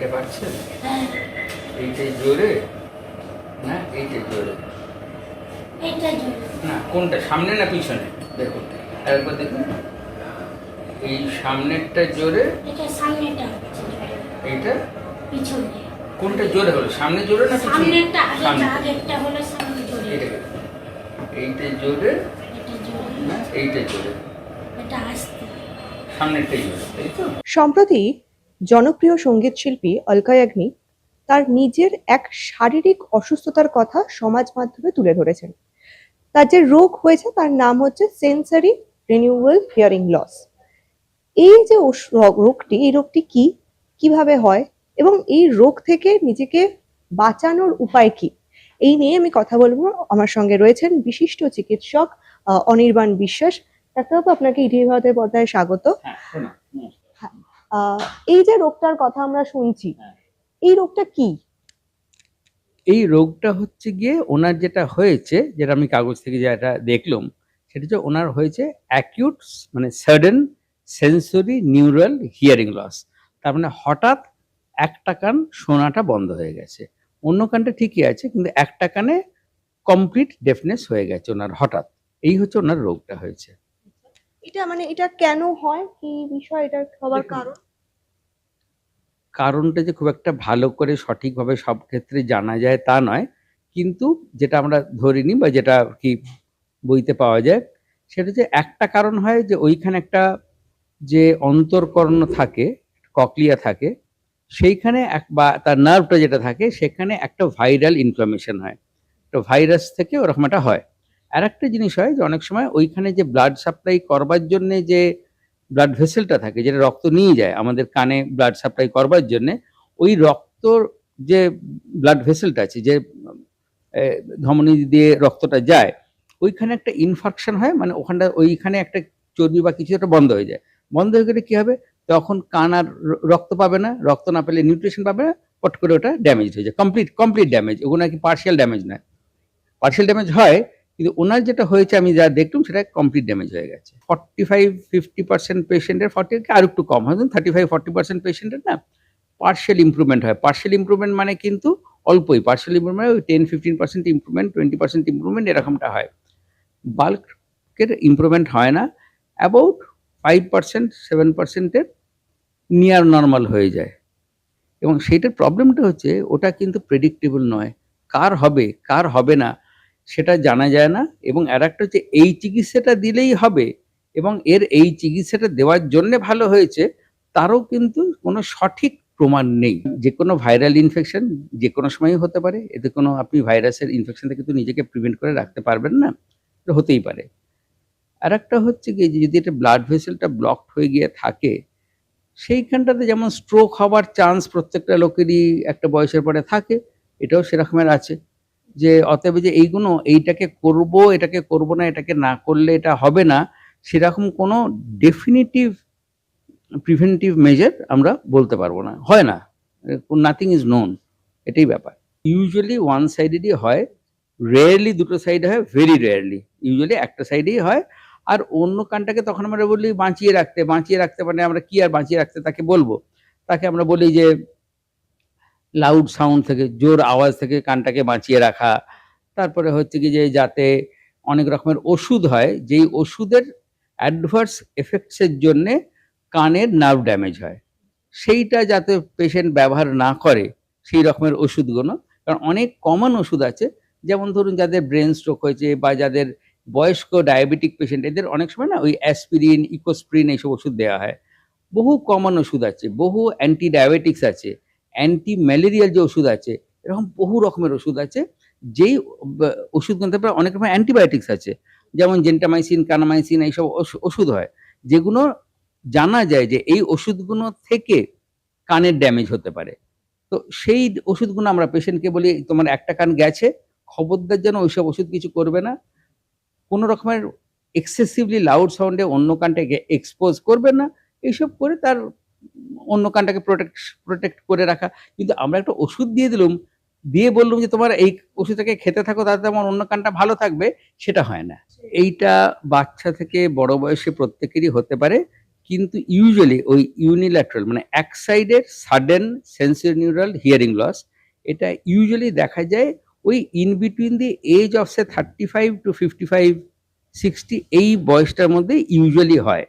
এইটা পাচ্ছেন? এইটাই জোরে? না এইটাই জোরে। না কোনটা? সামনে না পিছনে? দেখুন আরেকবার দেখুন। এই সামনেরটা জোরে এটা সামনেটা হচ্ছে এইটা? পিছনে। কোনটা জোরে হলো? সামনে জোরে না পিছনে? সামনেরটা আগে সামনে। আগেরটা হলো সামনে জোরে। এইটা এইটা জোরে এটা জোরে। না এইটা জোরে। এটা আস্তে। সামনেরটাই জোরে তাই তো? সম্প্রতি জনপ্রিয় সংগীত শিল্পী অলকা ইয়াগনিক তার নিজের এক শারীরিক অসুস্থতার কথা সমাজ মাধ্যমে তুলে ধরেছেন। তার যে রোগ হয়েছে তার নাম হচ্ছে সেন্সারি রিনিউয়াল হিয়ারিং লস এই যে রোগটি, এই রোগটি কি? কীভাবে হয়? এবং এই রোগ থেকে নিজেকে বাঁচানোর উপায় কি? এই নিয়ে আমি কথা বলব। আমার সঙ্গে রয়েছেন বিশিষ্ট চিকিৎসক অনির্বাণ বিশ্বাস। ডাক্তারবাবু, আপনাকে ইডি ভারতের পর্দায় স্বাগত। হ্যাঁ এই যে রোগটার কথা আমরা শুনছি হ্যাঁ। এই রোগটা কি? এই রোগটা হচ্ছে গিয়ে ওনার যেটা হয়েছে যেটা আমি কাগজ থেকে যেটা দেখলাম সেটা হচ্ছে ওনার হয়েছে অ্যাকিউট মানে sudden sensory neural hearing loss তার মানে হঠাৎ একটা কান শোনাটা বন্ধ হয়ে গেছে। অন্য কানটা ঠিকই আছে কিন্তু একটা কানে কমপ্লিট ডেফনেস হয়ে গেছে ওনার হঠাৎ। এই হচ্ছে ওনার রোগটা হয়েছে। এটা মানে এটা কেন হয়? কি বিষয় এটা হবার কারণ? কারণটা যে খুব একটা ভালো করে সঠিকভাবে সব ক্ষেত্রে জানা যায় তা নয়। কিন্তু যেটা আমরা ধরিনি বা যেটা কি বইতে পাওয়া যায় সেটা যে একটা কারণ হয় যে ওইখানে একটা যে অন্তর্কর্ণ থাকে ককলিয়া থাকে সেইখানে এক বা তার নার্ভটা যেটা থাকে সেখানে একটা ভাইরাল ইনফ্লামেশন হয়। তো ভাইরাস থেকে ওরকম একটা হয়। আর একটা জিনিস হয় যে অনেক সময় ওইখানে যে ব্লাড সাপ্লাই করবার জন্য যে ব্লাড ভেসেলটা থাকে, যেটা রক্ত নিয়ে যায় আমাদের কানে ব্লাড সাপ্লাই করবার জন্য, ওই রক্তর যে ব্লাড ভেসেলটা আছে, যে ধমনী দিয়ে রক্তটা যায়, ওইখানে একটা ইনফেকশন হয় মানে ওখানটা, ওইখানে একটা চর্বি বা কিছু একটা বন্ধ হয়ে যায়। বন্ধ হয়ে গেলে কি হবে? তখন কান আর রক্ত পাবে না, রক্ত না পেলে নিউট্রিশন পাবে না, পট করে ওটা ড্যামেজ হয়ে যায় কমপ্লিট কমপ্লিট ড্যামেজ ওগুলো নাকি পার্শিয়াল ড্যামেজ নয়। পার্শিয়াল ড্যামেজ হয় কিন্তু ওনার যেটা হয়েছে, আমি যা দেখলাম, সেটা কমপ্লিট ড্যামেজ হয়ে গেছে। ফর্টি ফাইভ ফিফটি পার্সেন্ট পেশেন্টের ফর্টি আর একটু কম। হয় থার্টি ফাইভ ফর্টি পার্সেন্ট পেশেন্টের না পার্শিয়াল ইমপ্রুভমেন্ট হয়। পার্শিয়াল ইমপ্রুভমেন্ট মানে কিন্তু অল্পই। পার্শিয়াল ইম্প্রুভমেন্ট ওই ten fifteen percent improvement twenty percent improvement এরকমটা হয়। বাল্কের ইমপ্রুভমেন্ট হয় না। অ্যাবাউট ফাইভ পার্সেন্ট সেভেন পার্সেন্টের নিয়ার নর্মাল হয়ে যায়। এবং সেইটার প্রবলেমটা হচ্ছে, ওটা কিন্তু প্রেডিক্টেবল নয়। কার হবে কার হবে না? সেটা জানা যায় না এবং আর একটা হচ্ছে এই চিকিৎসাটা দিলেই হবে এবং এর এই চিকিৎসাটা দেওয়ার জন্য ভালো হয়েছে, তারও কিন্তু কোনো সঠিক প্রমাণ নেই। যে কোনো ভাইরাল ইনফেকশন যে কোনো সময়ই হতে পারে, এতে কোনো আপনি ভাইরাসের ইনফেকশন থেকে তো নিজেকে প্রিভেন্ট করে রাখতে পারবেন না হতেই পারে। আর একটা হচ্ছে কি যদি এটা ব্লাড ভেসেলটা ব্লকড হয়ে গিয়ে থাকে, সেইখানটাতে যেমন স্ট্রোক হওয়ার চান্স প্রত্যেকটা লোকেরই একটা বয়সের পরে থাকে, এটাও সেরকমের আছে। যে অতএব যে এইগুলো এইটাকে করব, এটাকে করব না, এটাকে না করলে এটা হবে না, সেরকম কোনো ডেফিনিটিভ প্রিভেন্টিভ মেজার আমরা বলতে পারব না। হয় না। নাথিং ইজ নোন এটাই ব্যাপার। ইউজুয়ালি ওয়ান সাইডেরই হয় রেয়ারলি দুটো সাইডে হয় ভেরি রেয়ারলি ইউজুয়ালি একটা সাইডেই হয়, আর অন্য কানটাকে তখন আমরা বলি বাঁচিয়ে রাখতে। বাঁচিয়ে রাখতে মানে আমরা কি আর বাঁচিয়ে রাখতে তাকে বলব? তাকে আমরা বলি যে লাউড সাউন্ড থেকে, জোর আওয়াজ থেকে কানটাকে বাঁচিয়ে রাখা। তারপরে হচ্ছে কি যে যাতে অনেক রকমের ওষুধ হয়, যেই ওষুধের অ্যাডভার্স এফেক্টসের জন্যে কানের নার্ভ ড্যামেজ হয়। সেইটা যাতে পেশেন্ট ব্যবহার না করে, সেই রকমের ওষুধগুলো। কারণ অনেক কমন ওষুধ আছে, যেমন ধরুন যাদের ব্রেন স্ট্রোক হয়েছে বা যাদের বয়স্ক ডায়াবেটিক পেশেন্ট এদের অনেক সময় না ওই অ্যাসপিরিন ইকোস্প্রিন এইসব ওষুধ দেওয়া হয়। বহু কমন ওষুধ আছে, বহু অ্যান্টি ডায়াবেটিক্স আছে। অ্যান্টি ম্যালেরিয়াল যে ওষুধ আছে, এরকম বহু রকমের ওষুধ আছে, যেই ওষুধগুলো তারপরে অনেক রকমের অ্যান্টিবায়োটিক্স আছে। যেমন জেন্টামাইসিন কানামাইসিন এইসব ওষুধ হয়, যেগুলো জানা যায় যে এই ওষুধগুলো থেকে কানের ড্যামেজ হতে পারে। তো সেই ওষুধগুলো আমরা পেশেন্টকে বলি, তোমার একটা কান গেছে, খবরদার যেন ওইসব ওষুধ কিছু করবে না। কোনো রকমের এক্সেসিভলি লাউড সাউন্ডে অন্য কানটাকে এক্সপোজ করবে না, এইসব করে তার অন্য কানটাকে প্রোটেক্ট প্রোটেক্ট করে রাখা। কিন্তু আমরা একটা ওষুধ দিয়ে দিলাম, দিয়ে বললাম যে তোমার এই ওষুধটাকে খেতে থাকো, তাতে আমার অন্য কানটা ভালো থাকবে, সেটা হয় না। এইটা বাচ্চা থেকে বড় বয়সে প্রত্যেকেরই হতে পারে, কিন্তু ইউজুয়ালি ওই ইউনিল্যাট্রাল মানে এক সাইডের sudden sensory neural hearing loss এটা ইউজুয়ালি দেখা যায় ওই in between the age of say thirty five to fifty five sixty এই বয়সটার মধ্যে ইউজুয়ালি হয়।